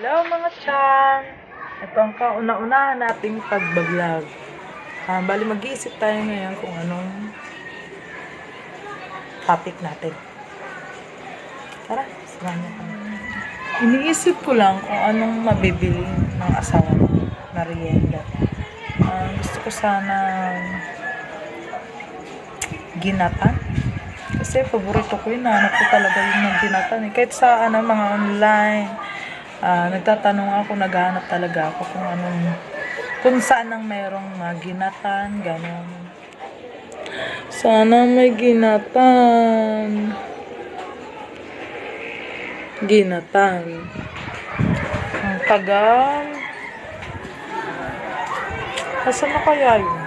Hello mga chan! Ito ang kauna-unahan nating pagbablog. Ah, bali mag-iisip tayo ngayon kung anong topic natin. Tara, samahan niyo. Iniisip ko lang kung anong mabibili ng asawa ko na merienda. Ah, gusto ko sana ginatan. Kasi paborito ko yun, hanap ko talaga yung ng ginatan. Eh. Kahit sa ano, mga online, ah, nagtatanong ako, naghahanap talaga ako kung anong, kung saan ang mayroong mga ginatan, gano'n. Sana may ginatan. Ginatan. Ang tagal. Asan na kaya yun?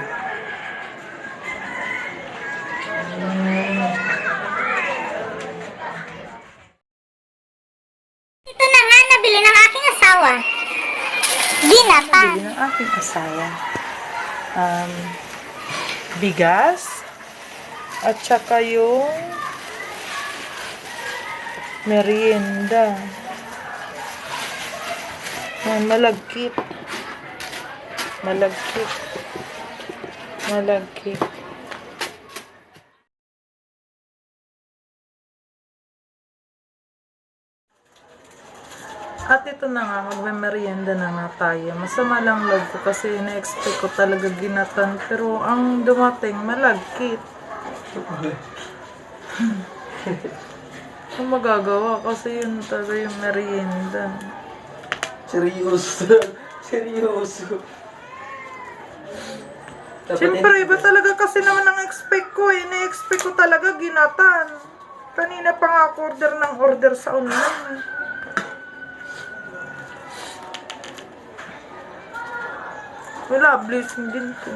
Asawa. Ginatan. Bili ng aking asawa. Um, bigas. At saka yung merienda. Yan, malagkit. Malagkit. Malagkit. At ito na nga, magme-merienda na nga tayo. Masama lang loob ko kasi na-expect ko talaga ginatan. Pero ang dumating, malagkit. Ang magagawa kasi yun talaga yung merienda. Seryoso. Seryoso. Dapat Siyempre, iba talaga kasi naman ang expect ko eh. Na-expect ko talaga ginatan. Kanina pa nga ako order ng order sa online. Wala, blessing din to.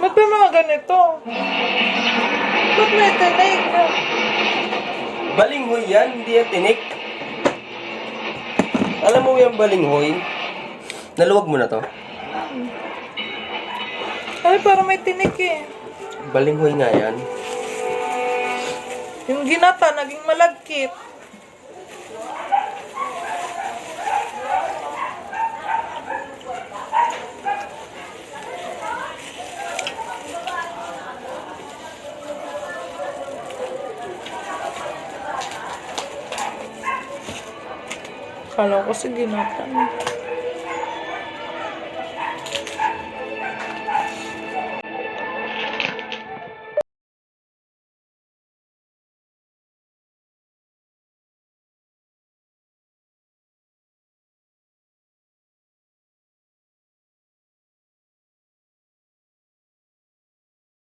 Ba't may mga ganito? Ba't may tinig? Balinghoy yan, hindi yan tinik. Alam mo yung balinghoy? Naluwag mo na to. Ay, parang may tinik eh. Balinghoy nga yan. Yung ginata, naging malagkit. Kala ko kasi ginata.